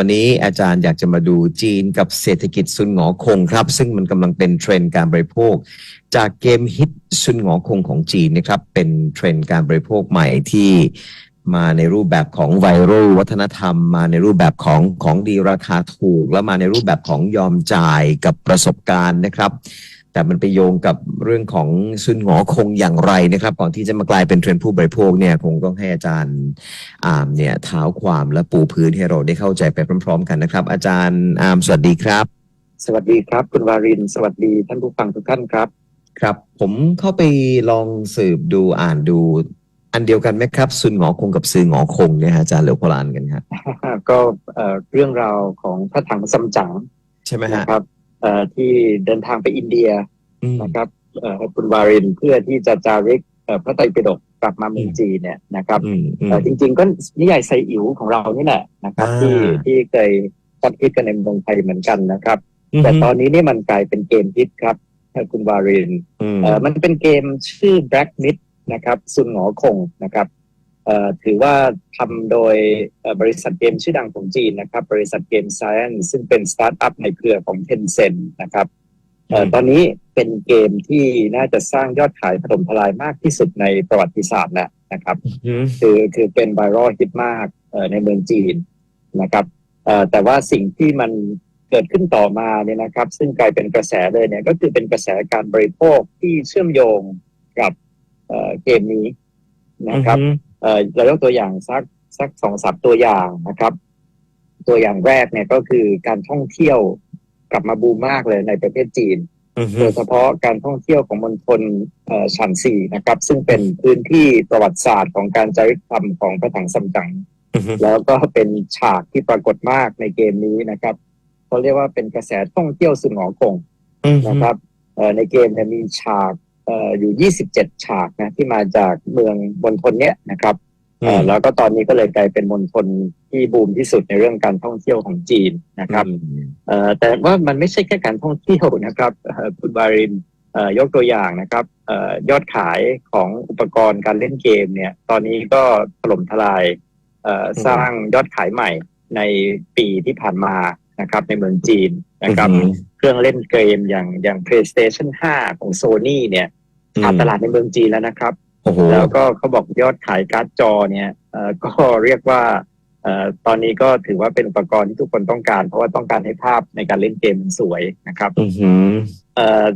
วันนี้อาจารย์อยากจะมาดูจีนกับเศรษฐกิจซุนหงอคงครับ ซึ่งมันกำลังเป็นเทรนด์การบริโภค จากเกมฮิตซุนหงอคงของจีนนะครับเป็นเทรนด์การบริโภคใหม่ที่มาในรูปแบบของไวรัลวัฒนธรรม มาในรูปแบบของของดีราคาถูก แล้วมาในรูปแบบของยอมจ่ายกับประสบการณ์นะครับ แต่มันไปโยงกับเรื่องของซุนหงอคงอย่างไรนะครับ ก่อนที่จะมากลายเป็นเทรนด์ผู้บริโภคเนี่ยคงต้องให้อาจารย์อามเนี่ยเท้าความและปูพื้นให้เราได้เข้าใจไปพร้อม ๆ กันนะครับ อาจารย์อามสวัสดีครับ สวัสดีครับ คุณวาริน สวัสดีท่านผู้ฟังทุกท่านครับ ครับ ผมเข้าไปลองสืบดูอ่านดู อันเดียวกันไหมครับซุนหงอคงกับซือหงอคงเนี่ยฮะอาจารย์เหลือโบราณกันครับก็เอ่อเรื่องราวของพระถังซัมจั๋งใช่ไหมฮะนะครับเอ่อที่เดินทางไปอินเดียอืม นะครับเอ่อคุณวารินเพื่อที่จะจาริกเอ่อพระไตรปิฎกกลับมาเมืองจีนเนี่ยนะครับอืมอืมเอ่อจริง ๆ ก็นิยายไซอิ๋วของเรานี่แหละนะครับอ่าที่ที่เคยฮอตฮิตกันในเมืองไทยเหมือนกันนะครับ แต่ตอนนี้นี่มันกลายเป็นเกมฮิตครับคุณวารินมเอ่อมันเป็นเกมชื่อ Black Myth นะครับซุนหงอคงนะครับเอ่อถือว่าทำโดยเอ่อบริษัทเกมชื่อดังของจีนนะครับ บริษัทเกม Science ซึ่งเป็นสตาร์ทอัพในเครือของ Tencent นะครับเอ่อ ตอนนี้เป็นเกมที่น่าจะสร้างยอดขายถล่มทลายมากที่สุดในประวัติศาสตร์แล้วนะครับอืมคือคือเป็นไวรัลฮิตมากเอ่อในเมืองจีนนะครับเอ่อแต่ว่าสิ่งที่มันเกิดขึ้นต่อมาเนี่ยนะครับ ซึ่งกลายเป็นกระแสเลยเนี่ยก็คือเป็นกระแสการบริโภคที่เชื่อมโยงกับเอ่อเกมนี้นะครับเอ่อเรายกตัวอย่างสักสักสองสามตัวอย่างนะครับ ตัวอย่างแรกเนี่ยก็คือการท่องเที่ยว กลับมาบูมมากเลยในประเทศจีนอืมโดยเฉพาะการท่องเที่ยวของมณฑลเอ่อชันซีนะครับ ซึ่งเป็นพื้นที่ประวัติศาสตร์ของการจาริกธรรมของพระถังซัมจั๋งอืมแล้วก็เป็นฉากที่ปรากฏมากในเกมนี้นะครับเขาเรียกว่าเป็นกระแสท่องเที่ยวสุนหงอคงอืมนะครับเอ่อในเกมเนี่ยมีฉากเอ่ออยู่ 27 ฉากนะที่มาจากเมืองมณฑลเนี้ยนะครับเอ่อแล้วก็ตอนนี้ก็เลยกลายเป็นมณฑล ที่บูมที่สุดในเรื่องการท่องเที่ยวของจีนนะครับเอ่อแต่ว่ามันไม่ใช่แค่การท่องเที่ยวนะครับเอ่อคุณบารินเอ่อยกตัวอย่างนะครับเอ่อยอดขายของอุปกรณ์การเล่นเกมเนี่ย ตอนนี้ก็ถล่มทลายเอ่อสร้างยอดขายใหม่ในปีที่ผ่านมานะครับ ในเมืองจีนนะครับ เครื่องเล่นเกมอย่างอย่าง PlayStation 5 ของ Sony เนี่ยขาดตลาดในเมืองจีนแล้วนะครับโอ้โหแล้วก็เขาบอกยอดขายการ์ดจอเนี่ยเอ่อก็เรียกว่าเอ่อ ตอนนี้ก็ถือว่าเป็นอุปกรณ์ที่ทุกคนต้องการ เพราะว่าต้องการให้ภาพในการเล่นเกมมันสวยนะครับอืมเอ่อ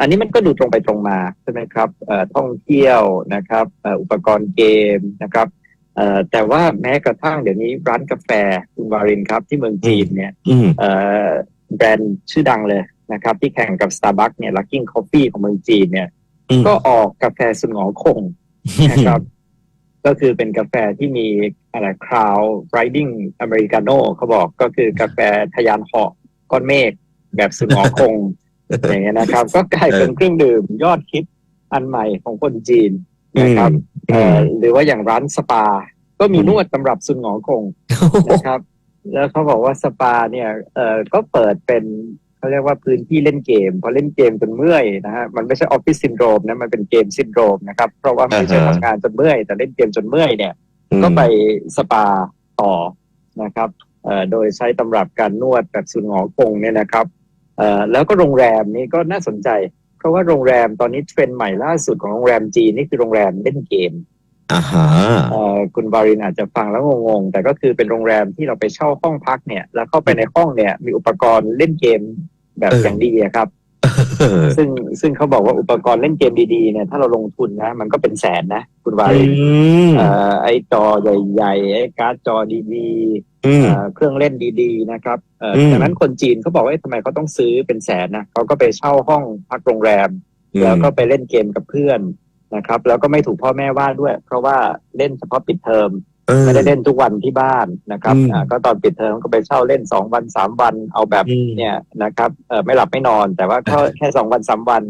อันนี้มันก็ดูตรงไปตรงมาใช่ไหมครับเอ่อท่องเที่ยวนะครับเอ่ออุปกรณ์เกมนะครับเอ่อแต่ว่าแม้กระทั่งเดี๋ยวนี้ร้านกาแฟคุณวารินครับที่เมืองจีนเนี่ยอืมเอ่อแบรนด์ชื่อดังเลยนะครับ ที่แข่งกับ Starbucks เนี่ย Luckin Coffee ของเมืองจีนเนี่ยอืมก็ออกกาแฟสุนหงอคงนะครับ ก็คือเป็นกาแฟที่มีอะไรคราวไรดิ้งอเมริกาโน่เขาบอกก็คือกาแฟทะยานเหาะก้อนเมฆแบบสุนหงอคง อย่างเงี้ยนะครับ ก็กลายเป็นเครื่องดื่มยอดฮิตอันใหม่ของคนจีนนะครับอืมเอ่อหรือว่าอย่างร้านสปา ก็มีนวดสำหรับสุนหงอคงนะครับ แล้วเขาบอกว่าสปาเนี่ยเอ่อก็เปิดเป็น เขาเรียกว่าพื้นที่เล่นเกมพอเล่นเกมจนเมื่อยนะฮะมันไม่ใช่ออฟฟิศซินโดรมนะมันเป็นเกมซินโดรมนะครับ เพราะว่าไม่ใช่อ่าฮะทำงานจนเมื่อย แต่เล่นเกมจนเมื่อยเนี่ย ก็ไปสปาต่อนะครับเอ่อโดยใช้ตำรับการนวดแบบสุนหงอคงเนี่ยนะครับเอ่อแล้วก็โรงแรมนี้ก็น่าสนใจ เพราะว่าโรงแรมตอนนี้เทรนด์ใหม่ล่าสุดของโรงแรมจีนนี่คือโรงแรมเล่นเกม อ่าฮะเอ่อคุณบารินอาจจะฟังแล้วงงๆ แต่ก็คือเป็นโรงแรมที่เราไปเช่าห้องพักเนี่ย แล้วเข้าไปในห้องเนี่ย มีอุปกรณ์เล่นเกมแบบอย่างดีอะครับ เออซึ่งซึ่งเขาบอกว่าอุปกรณ์เล่นเกมดีๆเนี่ยถ้าเราลงทุนนะมันก็เป็นแสนนะ คุณบาอืรินมเอ่อไอ้จอใหญ่ๆไอ้การ์ดจอดีๆอืมเอ่อเครื่องเล่นดีๆนะครับเอ่ออม ดังนั้นคนจีนเขาบอกว่าเอ๊ะทำไมเขาต้องซื้อเป็นแสนนะเขาก็ไปเช่าห้องพักโรงแรม แล้วก็ไปเล่นเกมกับเพื่อน นะครับ แล้วก็ไม่ถูกพ่อแม่ว่าด้วย เพราะว่าเล่นเฉพาะปิดเทอมเออไม่ได้เล่นทุกวันที่บ้านนะครับอืมอ่าก็ตอนปิดเทอมก็ไปเช่าเล่นสองวันสามวันเอาแบบอืมเนี่ยนะครับเออไม่หลับไม่นอน แต่ว่าก็แค่สองวันสามวัน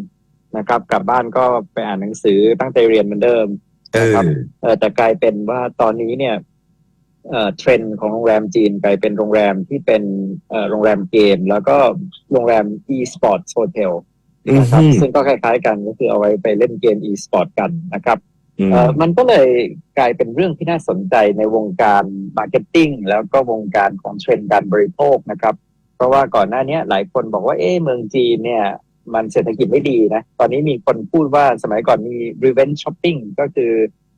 นะครับ กลับบ้านก็ไปอ่านหนังสือตั้งใจเรียนเหมือนเดิมเออนะครับเออแต่กลายเป็นว่าตอนนี้เนี่ยเอ่อเทรนด์ของโรงแรมจีนกลายเป็นโรงแรมที่เป็นเอ่อโรงแรมเกม แล้วก็โรงแรม e-sports hotel นะครับอืมซึ่งก็คล้ายๆกันก็คือเอาไว้ไปเล่นเกม e-sport กันนะครับอืมเอ่อมันก็เลยกลายเป็นเรื่องที่น่าสนใจในวงการมาร์เก็ตติ้งแล้วก็วงการของเทรนด์การบริโภคนะครับ เพราะว่าก่อนหน้านี้หลายคนบอกว่าเอ๊ะเมืองจีนเนี่ย มันเศรษฐกิจไม่ดีนะ ตอนนี้มีคนพูดว่าสมัยก่อนมี revenge shopping ก็คือ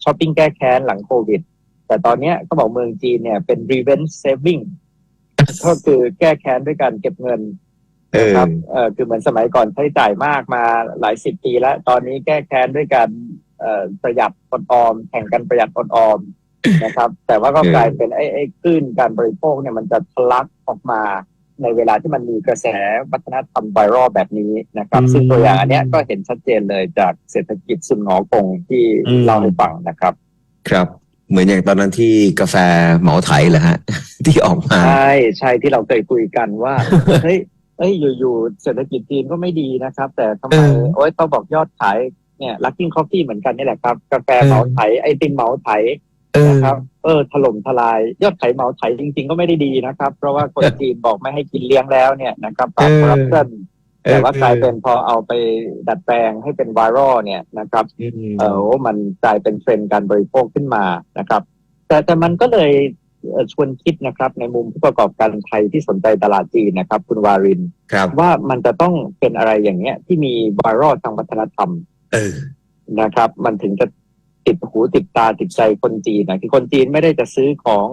ช้อปปิ้งแก้แค้นหลังโควิด แต่ตอนเนี้ยก็บอกเมืองจีนเนี่ยเป็น revenge saving ก็คือแก้แค้นด้วยการเก็บเงินเออ นะครับเอ่อคือเหมือนสมัยก่อนใช้จ่ายมากมาหลายสิบปีแล้ว ตอนนี้แก้แค้นด้วยการเอ่อประหยัดอดออม แข่งกันประหยัดอดออมนะครับ แต่ว่าก็เออกลายเป็นไอ้ไอ้คลื่นการบริโภคเนี่ยมันจะทะลักออกมาในเวลาที่มันมีกระแสวัฒนธรรมไวรัลแบบนี้นะครับ ซึ่งตัวอย่างอันเนี้ยก็เห็นชัดเจนเลยจากเศรษฐกิจสุนหงอคงที่เล่าให้ฟังนะครับ ครับเหมือนอย่างตอนนั้นที่กาแฟเหมาไถเหรอฮะ ที่ออกมา ใช่ ใช่ที่เราเคยคุยกันว่าเฮ้ย เอ้ยอยู่ๆเศรษฐกิจจีนก็ไม่ดีนะครับ แต่ทำไมเออโอ้ยต้องบอกยอดขายเนี่ยลักกิ้งคอฟฟี่เหมือนกันนี่แหละครับ กาแฟเออเหมาไถไอติมเหมาไถเออนะครับ เออถล่มทลาย ยอดขายเหมาไถจริง ๆ ก็ไม่ได้ดีนะครับ เพราะว่าคนจีนบอกไม่ให้กินเลี้ยงแล้วเนี่ยนะครับปราบเออคอร์รัปชันเออแต่ว่ากลายเป็นพอเอาไปดัดแปลงให้เป็นไวรัลเนี่ยนะครับอืมเออมันกลายเป็นเทรนด์การบริโภคขึ้นมานะครับ แต่แต่มันก็เลยเอ่อ ชวนคิดนะครับในมุมผู้ประกอบการไทยที่สนใจตลาดจีนนะครับ คุณวารินครับ ว่ามันจะต้องเป็นอะไรอย่างเงี้ย ที่มีไวรัลทางวัฒนธรรม เออนะครับ มันถึงจะติดหูติดตาติดใจคนจีนนะคือคนจีนไม่ได้จะซื้อของ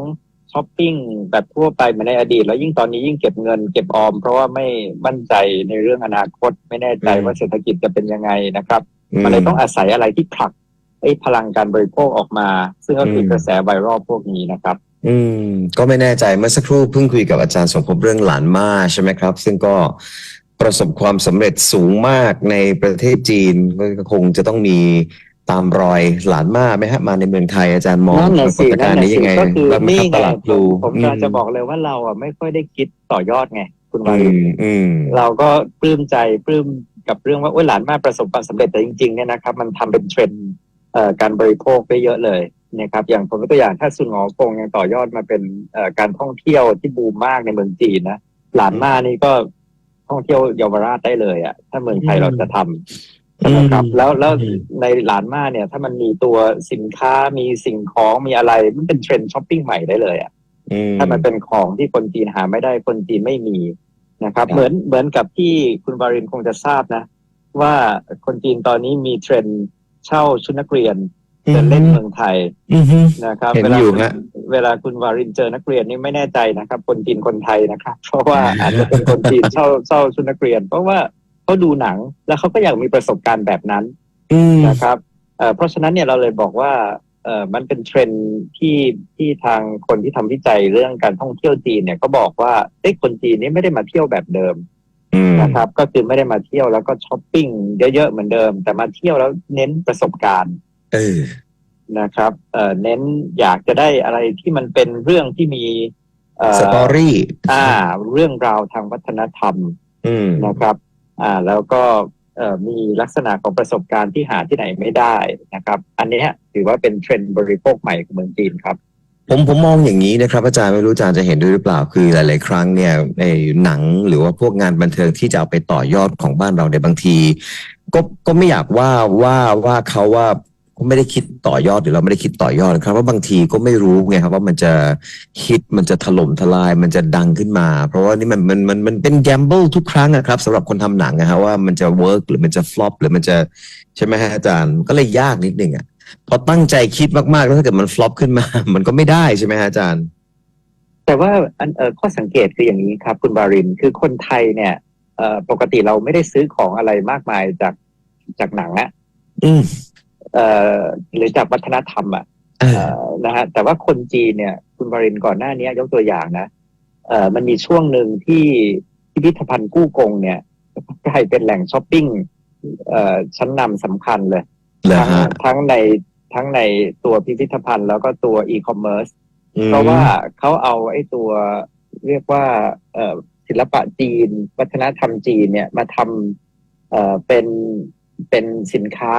ช้อปปิ้งแบบทั่วไปเหมือนในอดีต แล้วยิ่งตอนนี้ยิ่งเก็บเงินเก็บออม เพราะว่าไม่มั่นใจในเรื่องอนาคต ไม่แน่ใจอืมว่าเศรษฐกิจจะเป็นยังไงนะครับ มันเลยต้องอาศัยอะไรที่ผลักไอ้พลังการบริโภคออกมา ซึ่งก็คือมกระแสไวรัลพวกนี้นะครับ อืมก็ไม่แน่ใจเมื่อสักครู่เพิ่งคุยกับอาจารย์สมภพเรื่องหลานมาใช่ไหมครับ ซึ่งก็ประสบความสำเร็จสูงมากในประเทศจีนก็คงจะต้องมีตามรอยหลานมาไหมฮะมาในเมืองไทยอาจารย์มองนั่นปน่ะรากสิฏการนั่นณ์น่ะนี้สิยังไงก็คือบ้างไหมนี่ครับตไงลาดพผลูมผมกำลังจะบอกเลยว่าเราอะไม่ค่อยได้คิดต่อยอดไง คุณวาอืรินมอืมเราก็ปลื้มใจปลื้มกับเรื่องว่าโอ้ยหลานมาประสบความสำเร็จแต่จริงๆเนี่ยนะครับ มันทำเป็นเทรนด์เอ่อการบริโภคได้เยอะเลย นะครับอย่างผมยกตัวอย่างถ้าซุนหงอคงยังต่อยอดมาเป็นเอ่อการท่องเที่ยวที่บูมมากในเมืองจีนนะหลานมานี่ก็ท่องเที่ยวเยาวราชได้เลยอะ ถ้าเมืองไทยอืมเราจะทำใช่ไหมครับอืมแล้วแล้วอืมในหลานมาเนี่ย ถ้ามันมีตัวสินค้ามีสิ่งของมีอะไร มันเป็นเทรนด์ช้อปปิ้งใหม่ได้เลยอะอืมถ้ามันเป็นของที่คนจีนหาไม่ได้คนจีนไม่มีนะครับครับ เหมือนเหมือนกับที่คุณวารินคงจะทราบนะ ว่าคนจีนตอนนี้มีเทรนด์เช่าชุดนักเรียน เดินเล่นเมืองไทยอืมฮึ นะครับเห็นเวลาอยู่คุณฮะ เวลาคุณวารินเจอนักเรียนนี่ไม่แน่ใจนะครับ คนจีนคนไทยนะครับ เพราะว่าอาจจะเป็นคนจีนเช่าเช่าชุดนักเรียน เพราะว่าเขาดูหนังแล้วเขาก็อยากมีประสบการณ์แบบนั้น อืม นะครับเอ่อเพราะฉะนั้นเนี่ยเราเลยบอกว่าเอ่อมันเป็นเทรนด์ที่ที่ทางคนที่ทำวิจัยเรื่องการท่องเที่ยวจีนเนี่ยก็บอกว่าเอ้ยคนจีนนี่ไม่ได้มาเที่ยวแบบเดิมอืมนะครับ ก็คือไม่ได้มาเที่ยวแล้วก็ช้อปปิ้งเยอะๆเหมือนเดิม แต่มาเที่ยวแล้วเน้นประสบการณ์ เออนะครับเอ่อเน้นอยากจะได้อะไรที่มันเป็นเรื่องที่มีเอ่อสตอรี่อ่า เรื่องราวทางวัฒนธรรมอืมนะครับ อ่า แล้วก็เอ่อมีลักษณะของประสบการณ์ที่หาที่ไหนไม่ได้นะครับ อันเนี้ยถือว่าเป็นเทรนด์บริโภคใหม่ของเมืองจีนครับ ผมผมมองอย่างนี้นะครับ อาจารย์ไม่รู้อาจารย์จะเห็นด้วยหรือเปล่าคือหลาย ๆ ครั้งเนี่ยในหนังหรือว่าพวกงานบันเทิงที่จะเอาไปต่อยอดของบ้านเราในยบางที ก็ก็ไม่อยากว่าว่าว่าเขาว่า ก็ไม่ได้คิดต่อยอดหรือเราไม่ได้คิดต่อยอดนะครับว่าบางทีก็ไม่รู้ไงครับว่ามันจะฮิตมันจะถล่มทลายมันจะดังขึ้นมา เพราะว่านี่มันมันมันมันเป็นแกมเบิลทุกครั้งนะครับสำหรับคนทำหนังนะฮะว่ามันจะเวิร์กหรือมันจะฟลอปหรือมันจะใช่ไหมฮะอาจารย์ก็เลยยากนิดหนึ่งอะพอตั้งใจคิดมากๆแล้วถ้าเกิดมันฟลอปขึ้นมา มันก็ไม่ได้ใช่ไหมฮะอาจารย์ แต่ว่าอันเอ่อข้อสังเกตคืออย่างนี้ครับ คุณบารินคือคนไทยเนี่ยเอ่อปกติเราไม่ได้ซื้อของอะไรมากมายจากจากหนังอะอืมเอ่อ หรือจากวัฒนธรรมอะเออเอ่อนะฮะแต่ว่าคนจีนเนี่ย คุณบารินก่อนหน้านี้ยกตัวอย่างนะเอ่อมันมีช่วงหนึ่งที่พิพิธภัณฑ์กู้กงเนี่ยกลายเป็นแหล่งช้อปปิ้งเอ่อชั้นนำสำคัญเลยเหรอทั้งฮะทั้งในทั้งในตัวพิพิธภัณฑ์แล้วก็ตัวอีคอมเมิร์ซอืมเพราะว่าเขาเอาไอ้ตัวเรียกว่าเอ่อศิลปะจีน วัฒนธรรมจีนเนี่ยมาทำเอ่อเป็นเป็นสินค้า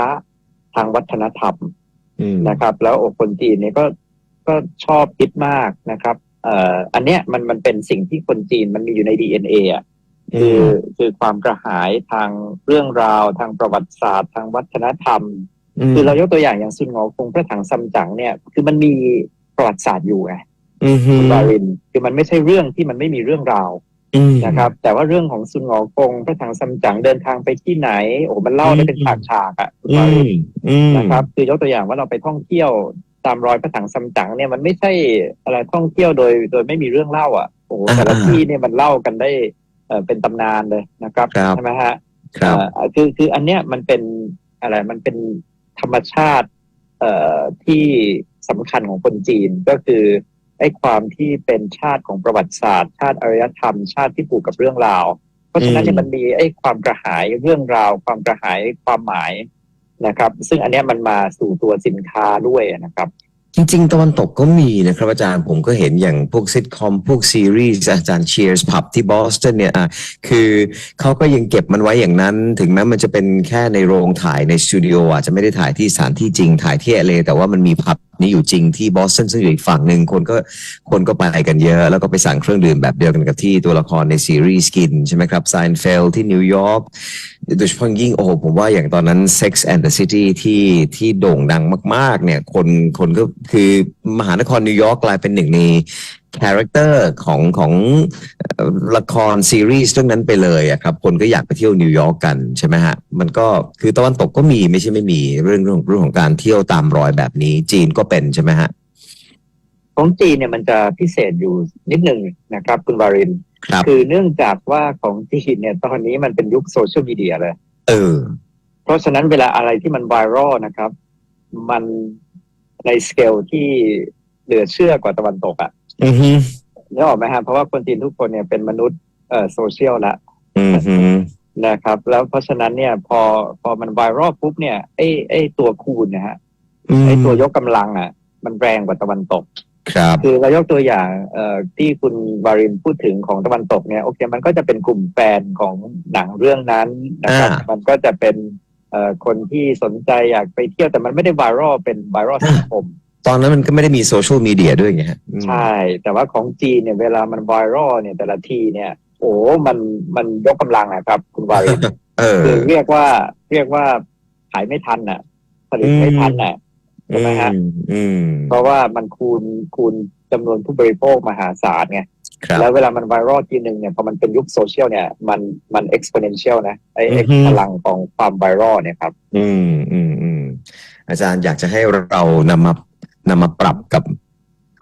ทางวัฒนธรรมอืมนะครับ แล้วโอ้คนจีนเนี่ยก็ก็ชอบคิดมากนะครับเอ่ออันเนี้ยมันมันเป็นสิ่งที่คนจีนมันมีอยู่ใน DNA อะคือมคือความกระหายทางเรื่องราว ทางประวัติศาสตร์ ทางวัฒนธรรม คือเรายกตัวอย่างอย่างซุนหงอคงพระถังซัมจั๋งเนี่ย คือมันมีประวัติศาสตร์อยู่ไงอืมฮึคุณวารินคือมันไม่ใช่เรื่องที่มันไม่มีเรื่องราวอืม นะครับ แต่ว่าเรื่องของซุนหงอคงพระถังซัมจั๋งเดินทางไปที่ไหน โอ้โหมันเล่าได้เป็นฉากฉากๆอะคุณอืวาริมนอืมนะครับ คือยกตัวอย่างว่าเราไปท่องเที่ยวตามรอยพระถังซัมจั๋งเนี่ยมันไม่ใช่อะไรท่องเที่ยวโดย โดยไม่มีเรื่องเล่าอะโอ้โหแต่ละที่เนี่ยมันเล่ากันได้เอ่อเป็นตำนานเลยนะครับครับใช่ไหมฮะครับเอ่อคือคืออันเนี้ยมันเป็นอะไรมันเป็นธรรมชาติ เอ่อที่สำคัญของคนจีนก็คือ ไอ้ความที่เป็นชาติของประวัติศาสตร์ ชาติอารยธรรม ชาติที่ผูกกับเรื่องราว เพราะฉะนั้นเนี่ยอืมมันมีไอ้ความกระหายเรื่องราว ความกระหายความหมายนะครับ ซึ่งอันเนี้ยมันมาสู่ตัวสินค้าด้วยนะครับ จริงๆตะวันตกก็มีนะครับอาจารย์ผมก็เห็นอย่างพวกซิทคอม พวกซีรีส์อาจารย์เชียร์ผับที่บอสตันเนี่ยอะคือเขาก็ยังเก็บมันไว้อย่างนั้น ถึงแม้มันจะเป็นแค่ในโรงถ่ายในสตูดิโออาจจะไม่ได้ถ่ายที่สถานที่จริงถ่ายที่เอแต่ว่ามันมีผับ นี้อยู่จริงที่บอสตันซึ่งอยู่อีกฝั่งหนึ่งคนก็คนก็ไปกันเยอะ แล้วก็ไปสั่งเครื่องดื่มแบบเดียวกันกับที่ตัวละครในซีรีส์กินใช่ไหมครับไซน์เฟลที่นิวยอร์กโดยเฉพาะยิ่งโอ้โหผมว่าอย่างตอนนั้น Sex and the City ที่ที่โด่งดังมาก ๆ เนี่ย คนคนก็คือมหานครนิวยอร์กกลายเป็นหนึ่งใน คาแรคเตอร์ของของเอ่อละครซีรีส์เรื่องนั้นไปเลยอะครับ คนก็อยากไปเที่ยวนิวยอร์กกันใช่ไหมฮะ มันก็คือตะวันตกก็มีไม่ใช่ไม่มีเรื่องเรื่องเรื่องของการเที่ยวตามรอยแบบนี้ จีนก็เป็นใช่ไหมฮะของจีนเนี่ยมันจะพิเศษอยู่นิดหนึ่งนะครับ คุณวารินครับคือเนื่องจากว่าของจีนเนี่ยตอนนี้มันเป็นยุคโซเชียลมีเดียเลยเออ เพราะฉะนั้นเวลาอะไรที่มันไวรัลนะครับ มันในสเกลที่เหลือเชื่อกว่าตะวันตกอะ่ะ อือฮึนึกออกไหมฮะเพราะว่าคนจีนทุกคนเนี่ยเป็นมนุษย์เอ่อโซเชียลละอือฮึนะครับ แล้วเพราะฉะนั้นเนี่ย พอพอมันไวรัลปุ๊บเนี่ยไอ้ไอ้ตัวคูณนะฮะไอ้ตัวยกกำลังอะ มันแรงกว่าตะวันตก ครับ คือเรายกตัวอย่างเอ่อที่คุณวารินพูดถึงของตะวันตกเนี่ยโอเค มันก็จะเป็นกลุ่มแฟนของหนังเรื่องนั้นนะครับอ่ามัมันก็จะเป็นเอ่อคนที่สนใจอยากไปเที่ยวแต่มันไม่ได้ไวรัลเป็นไวรัลสังคม ตอนนั้นมันก็ไม่ได้มีโซเชียลมีเดียด้วยไงฮะอืม ใช่ แต่ว่าของจีนเนี่ยเวลามันไวรัลเนี่ยแต่ละทีเนี่ย โอ้มันมันยกกำลังอะครับ คุณวาริน เออ คือเรียกว่าเรียกว่าขายไม่ทันน่ะ ผลิตไม่ทันน่ะ ใช่ไหมฮะ อืมอืมเพราะว่ามันคูณคูณจำนวนผู้บริโภคมหาศาลไง ครับ แล้วเวลามันไวรัลทีหนึ่งเนี่ยพอมันเป็นยุคโซเชียลเนี่ยมันมัน exponential นะไอ้อือฮึ พลังของความไวรัลเนี่ยครับ อืมอืมอืมอาจารย์อยากจะให้เรานำมา นำมาปรับกับ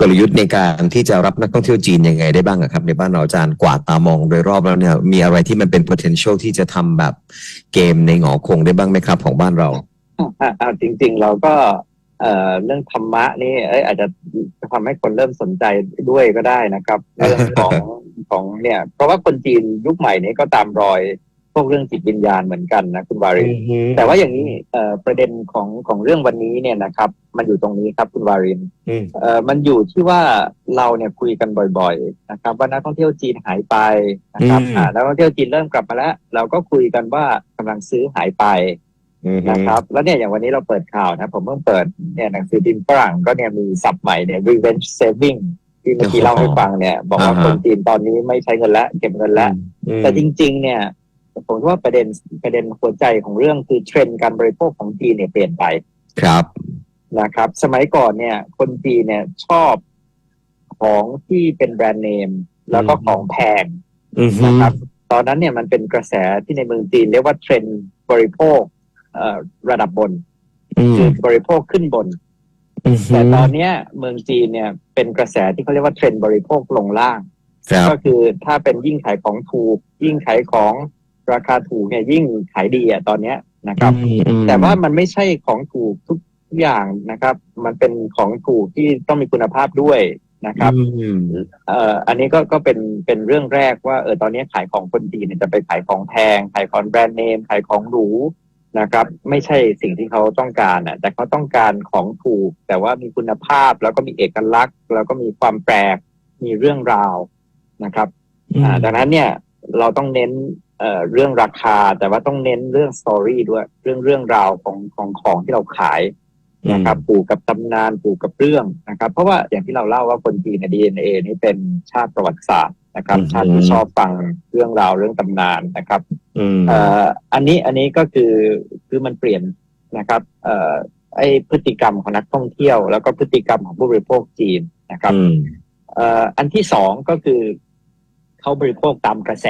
กลยุทธ์ในการที่จะรับนักท่องเที่ยวจีนยังไงได้บ้างครับ ในบ้านเราอาจารย์กวาดตามองโดยรอบแล้วเนี่ย มีอะไรที่มันเป็น potential ที่จะทำแบบเกมในหงอคงได้บ้างไหมครับ ของบ้านเราอะอะจริง ๆ เราก็เอ่อเรื่องธรรมะนี่เอ้ยอาจจะทำให้คนเริ่มสนใจด้วยก็ได้นะครับเรื่องของของเนี่ย เพราะว่าคนจีนยุคใหม่นี้ก็ตามรอย วกเรื่องจิตวิญญาณเหมือนกันนะคุณวารินแต่ว่าอย่างนี้เอ่อประเด็นของของเรื่องวันนี้เนี่ยนะครับ มันอยู่ตรงนี้ครับคุณวารินอืมเอ่อมันอยู่ที่ว่าเราเนี่ยคุยกันบ่อย ๆ นะครับ ว่านักท่องเที่ยวจีนหายไปนะครับอืมอ่านักท่องเที่ยวจีนเริ่มกลับมาแล้ว เราก็คุยกันว่ากำลังซื้อหายไปอืมนะครับ แล้วเนี่ยอย่างวันนี้เราเปิดข่าวนะผมเพิ่งเปิดเนี่ยหนังสือพิมพ์ฝรั่งก็เนี่ยมีศัพท์ใหม่เนี่ย revenge saving ที่เมื่อกี้เล่าให้ฟังเนี่ย บอกว่าคนจีนตอนนี้ไม่ใช้เงินแล้วเก็บเงินแล้วอืมแต่จริง ๆ เนี่ย ผมว่าประเด็นประเด็นหัวใจของเรื่องคือเทรนด์การบริโภคของจีนเนี่ยเปลี่ยนไปครับนะครับ สมัยก่อนเนี่ย คนจีนเนี่ยชอบของที่เป็นแบรนด์เนม แล้วก็อืมของแพงอืมนะครับ ตอนนั้นเนี่ยมันเป็นกระแสที่ในเมืองจีนเรียกว่าเทรนด์บริโภคเอ่อระดับบนอืมคือบริโภคขึ้นบน แต่ตอนเนี้ยเมืองจีนเนี่ยเป็นกระแสที่เขาเรียกว่าเทรนด์บริโภคลงล่างครับก็คือถ้าเป็นยิ่งขายของถูก ยิ่งขายของ ราคาถูกเนี่ยยิ่งขายดีอะตอนเนี้ยนะครับอืมอืมแต่ว่ามันไม่ใช่ของถูกทุกอย่างนะครับ มันเป็นของถูกที่ต้องมีคุณภาพด้วยนะครับอืมเอ่ออันนี้ก็ก็เป็นเป็นเรื่องแรกว่าเออตอนนี้ขายของคนจีนเนี่ยจะไปขายของแพง ขายของแบรนด์เนม ขายของหรูนะครับ ไม่ใช่สิ่งที่เขาต้องการอะ แต่เขาต้องการของถูก แต่ว่ามีคุณภาพแล้วก็มีเอกลักษณ์ แล้วก็มีความแปลกมีเรื่องราวนะครับ อ่าดังนั้นเนี่ยเราต้องเน้น เอ่อเรื่องราคาแต่ว่าต้องเน้นเรื่องสตอรี่ด้วย เรื่องเรื่องราวของของของที่เราขายนะครับผูกกับตำนานผูกกับเรื่องนะครับ เพราะว่าอย่างที่เราเล่าว่าคนจีนในดีเอ็นเอนี่เป็นชาติประวัติศาสตร์นะครับชาติที่ชอบฟังเรื่องราวเรื่องตำนานนะครับอืมเอ่ออันนี้อันนี้ก็คือคือมันเปลี่ยนนะครับ เอ่อไอพฤติกรรมของนักท่องเที่ยว แล้วก็พฤติกรรมของผู้บริโภคจีนนะครับอืมเอ่ออันที่สองก็คือเขาบริโภคตามกระแส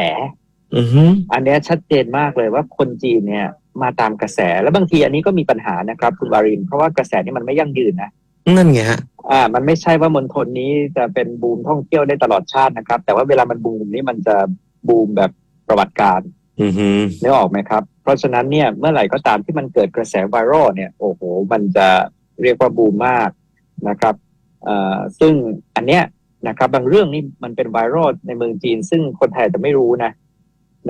อือฮึอันเนี้ยชัดเจนมากเลยว่าคนจีนเนี่ยมาตามกระแสแล้วบางทีอันนี้ก็มีปัญหานะครับ คุณวาริน เพราะว่ากระแสนี่มันไม่ยั่งยืนนะนั่นไงฮะอ่า มันไม่ใช่ว่ามณฑลนี้จะเป็นบูมท่องเที่ยวได้ตลอดชาตินะครับ แต่ว่าเวลามันบูมนี่มันจะบูมแบบประวัติการอือฮึนึกออกไหมครับ เพราะฉะนั้นเนี่ยเมื่อไหร่ก็ตามที่มันเกิดกระแสไวรัลเนี่ยโอ้โห มันจะเรียกว่าบูมมากนะครับเอ่อซึ่งอันเนี้ยนะครับ บางเรื่องนี่มันเป็นไวรัลในเมืองจีน ซึ่งคนไทยอาจจะไม่รู้นะ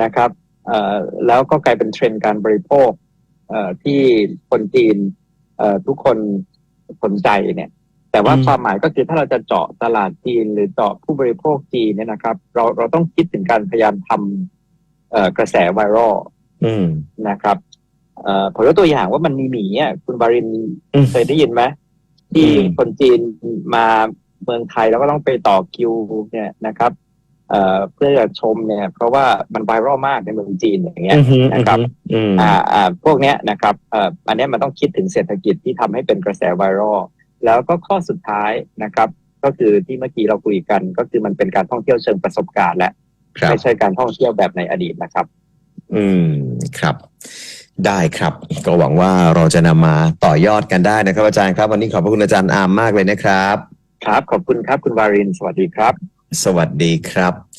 นะครับเอ่อแล้วก็กลายเป็นเทรนด์การบริโภคเอ่อที่คนจีนเอ่อทุกคนสนใจเนี่ย แต่ว่าความหมายก็คือถ้าเราจะเจาะตลาดจีน หรือเจาะผู้บริโภคจีนเนี่ยนะครับ เราเราต้องคิดถึงการพยายามทำเอ่อกระแสไวรัลอืมนะครับเอ่อผมยกตัวอย่างว่ามันมีหมีอะคุณบารินอืมเคยได้ยินไหมที่อืมคนจีนมาเมืองไทยแล้วก็ต้องไปต่อคิวเนี่ยนะครับ เอ่อเพื่อจะชมเนี่ย เพราะว่ามันไวรัลมากในเมืองจีนอย่างเงี้ยอือฮึนะครับอืมอ่าอ่าพวกเนี้ยนะครับเอ่ออันเนี้ยมันต้องคิดถึงเศรษฐกิจที่ทำให้เป็นกระแสไวรัลแล้วก็ข้อสุดท้ายนะครับ ก็คือที่เมื่อกี้เราคุยกัน ก็คือมันเป็นการท่องเที่ยวเชิงประสบการณ์และครับไม่ใช่การท่องเที่ยวแบบในอดีตนะครับ อืมครับ ได้ครับ ก็หวังว่าเราจะนำมาต่อยอดกันได้นะครับ อาจารย์ครับ วันนี้ขอบพระคุณอาจารย์อามมากเลยนะครับ ครับ ขอบคุณครับคุณวาริน สวัสดีครับ สวัสดีครับ